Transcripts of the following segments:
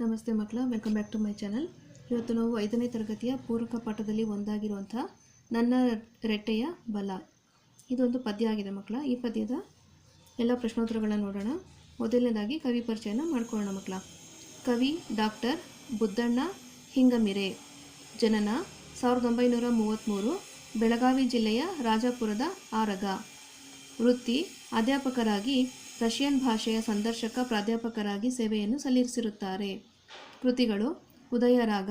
ನಮಸ್ತೆ ಮಕ್ಕಳ welcome back to my channel ಇವತ್ತು ನಾವು ಐದನೇ ತರಗತಿಯ ಪೂರಕ ಪಾಠದಲ್ಲಿ ಒಂದಾಗಿರುವಂಥ ನನ್ನ ರೆಟ್ಟೆಯ ಬಲ. ಇದೊಂದು ಪದ್ಯ ಆಗಿದೆ ಮಕ್ಕಳ. ಈ ಪದ್ಯದ ಎಲ್ಲ ಪ್ರಶ್ನೋತ್ತರಗಳನ್ನ ನೋಡೋಣ. ಮೊದಲನೇದಾಗಿ ಕವಿ ಪರಿಚಯನ ಮಾಡ್ಕೊಳ್ಳೋಣ ಮಕ್ಕಳ. ಕವಿ ಡಾಕ್ಟರ್ ಬುದ್ದಣ್ಣ ಹಿಂಗಮಿರೆ, ಜನನ ಸಾವಿರದ ಒಂಬೈನೂರ ಮೂವತ್ತ್ಮೂರು ಬೆಳಗಾವಿ ಜಿಲ್ಲೆಯ ರಾಜಾಪುರದ ಆರಗ. ವೃತ್ತಿ ಅಧ್ಯಾಪಕರಾಗಿ ರಷ್ಯನ್ ಭಾಷೆಯ ಸಂದರ್ಶಕ ಪ್ರಾಧ್ಯಾಪಕರಾಗಿ ಸೇವೆಯನ್ನು ಸಲ್ಲಿಸಿರುತ್ತಾರೆ. ಕೃತಿಗಳು ಉದಯರಾಗ,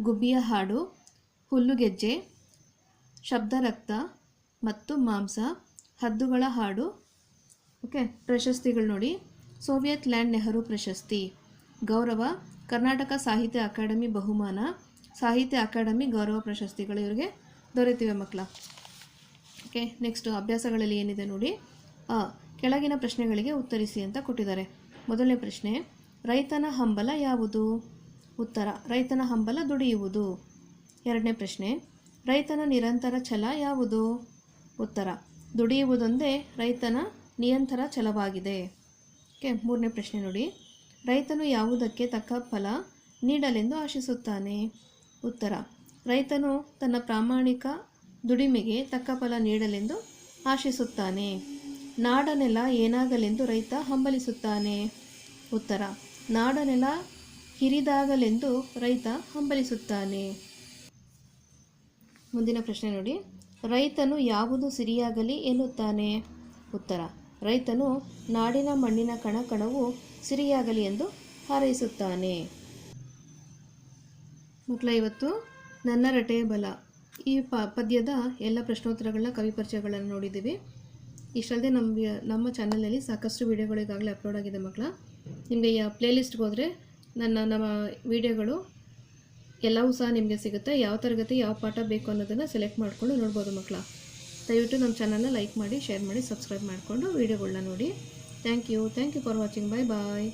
ಗುಬ್ಬಿಯ ಹಾಡು, ಹುಲ್ಲುಗೆಜ್ಜೆ, ಶಬ್ದರಕ್ತ ಮತ್ತು ಮಾಂಸ, ಹದ್ದುಗಳ ಹಾಡು. ಓಕೆ, ಪ್ರಶಸ್ತಿಗಳು ನೋಡಿ. ಸೋವಿಯತ್ ಲ್ಯಾಂಡ್ ನೆಹರು ಪ್ರಶಸ್ತಿ. ಗೌರವ, ಕರ್ನಾಟಕ ಸಾಹಿತ್ಯ ಅಕಾಡೆಮಿ ಬಹುಮಾನ. ಸಾಹಿತ್ಯ ಅಕಾಡೆಮಿ ಗೌರವ ಪ್ರಶಸ್ತಿಗಳು ಇವರಿಗೆ ದೊರೆತಿವೆ ಮಕ್ಕಳ. ಓಕೆ, ನೆಕ್ಸ್ಟು ಅಭ್ಯಾಸಗಳಲ್ಲಿ ಏನಿದೆ ನೋಡಿ. ಕೆಳಗಿನ ಪ್ರಶ್ನೆಗಳಿಗೆ ಉತ್ತರಿಸಿ ಅಂತ ಕೊಟ್ಟಿದ್ದಾರೆ. ಮೊದಲನೇ ಪ್ರಶ್ನೆ, ರೈತನ ಹಂಬಲ ಯಾವುದು? ಉತ್ತರ, ರೈತನ ಹಂಬಲ ದುಡಿಯುವುದು. ಎರಡನೇ ಪ್ರಶ್ನೆ, ರೈತನ ನಿರಂತರ ಛಲ ಯಾವುದು? ಉತ್ತರ, ದುಡಿಯುವುದೊಂದೇ ರೈತನ ನಿರಂತರ ಛಲವಾಗಿದೆ. ಓಕೆ, ಮೂರನೇ ಪ್ರಶ್ನೆ ನೋಡಿ. ರೈತನು ಯಾವುದಕ್ಕೆ ತಕ್ಕ ಫಲ ನೀಡಲೆಂದು ಆಶಿಸುತ್ತಾನೆ? ಉತ್ತರ, ರೈತನು ತನ್ನ ಪ್ರಾಮಾಣಿಕ ದುಡಿಮೆಗೆ ತಕ್ಕ ಫಲ ನೀಡಲೆಂದು ಆಶಿಸುತ್ತಾನೆ. ನಾಡನೆಲ ಏನಾಗಲೆಂದು ರೈತ ಹಂಬಲಿಸುತ್ತಾನೆ? ಉತ್ತರ ನಾಡನೆಲ್ಲ ಹಿರಿದಾಗಲೆಂದು ರೈತ ಹಂಬಲಿಸುತ್ತಾನೆ. ಮುಂದಿನ ಪ್ರಶ್ನೆ ನೋಡಿ. ರೈತನು ಯಾವುದು ಸಿರಿಯಾಗಲಿ ಎನ್ನುತ್ತಾನೆ? ಉತ್ತರ, ರೈತನು ನಾಡಿನ ಮಣ್ಣಿನ ಕಣ ಕಣವು ಸಿರಿಯಾಗಲಿ ಎಂದು ಹಾರೈಸುತ್ತಾನೆ. ಮಕ್ಕಳ ಇವತ್ತು ನನ್ನ ರಟೆಯ ಬಲ. ಈ ಪದ್ಯದ ಎಲ್ಲ ಪ್ರಶ್ನೋತ್ತರಗಳನ್ನ ಕವಿ ಪರಿಚಯಗಳನ್ನು ನೋಡಿದ್ದೀವಿ. ಇಷ್ಟಲ್ಲದೆ ನಮ್ಮ ನಮ್ಮ ಚಾನಲಲ್ಲಿ ಸಾಕಷ್ಟು ವೀಡಿಯೋಗಳು ಈಗಾಗಲೇ ಅಪ್ಲೋಡ್ ಆಗಿದೆ ಮಕ್ಕಳ ನಿಮಗೆ ಯಾ ಪ್ಲೇಲಿಸ್ಟ್ಗೆ ಹೋದರೆ ನನ್ನ, ನಮ್ಮ ವೀಡಿಯೋಗಳು ಎಲ್ಲವೂ ಸಹ ನಿಮಗೆ ಸಿಗುತ್ತೆ. ಯಾವ ತರಗತಿ ಯಾವ ಪಾಠ ಬೇಕು ಅನ್ನೋದನ್ನು ಸೆಲೆಕ್ಟ್ ಮಾಡಿಕೊಂಡು ನೋಡ್ಬೋದು ಮಕ್ಕಳ ದಯವಿಟ್ಟು ನಮ್ಮ ಚಾನಲ್ನ ಲೈಕ್ ಮಾಡಿ ಶೇರ್ ಮಾಡಿ ಸಬ್ಸ್ಕ್ರೈಬ್ ಮಾಡಿಕೊಂಡು ವೀಡಿಯೋಗಳನ್ನ ನೋಡಿ. Thank you thank you for watching bye bye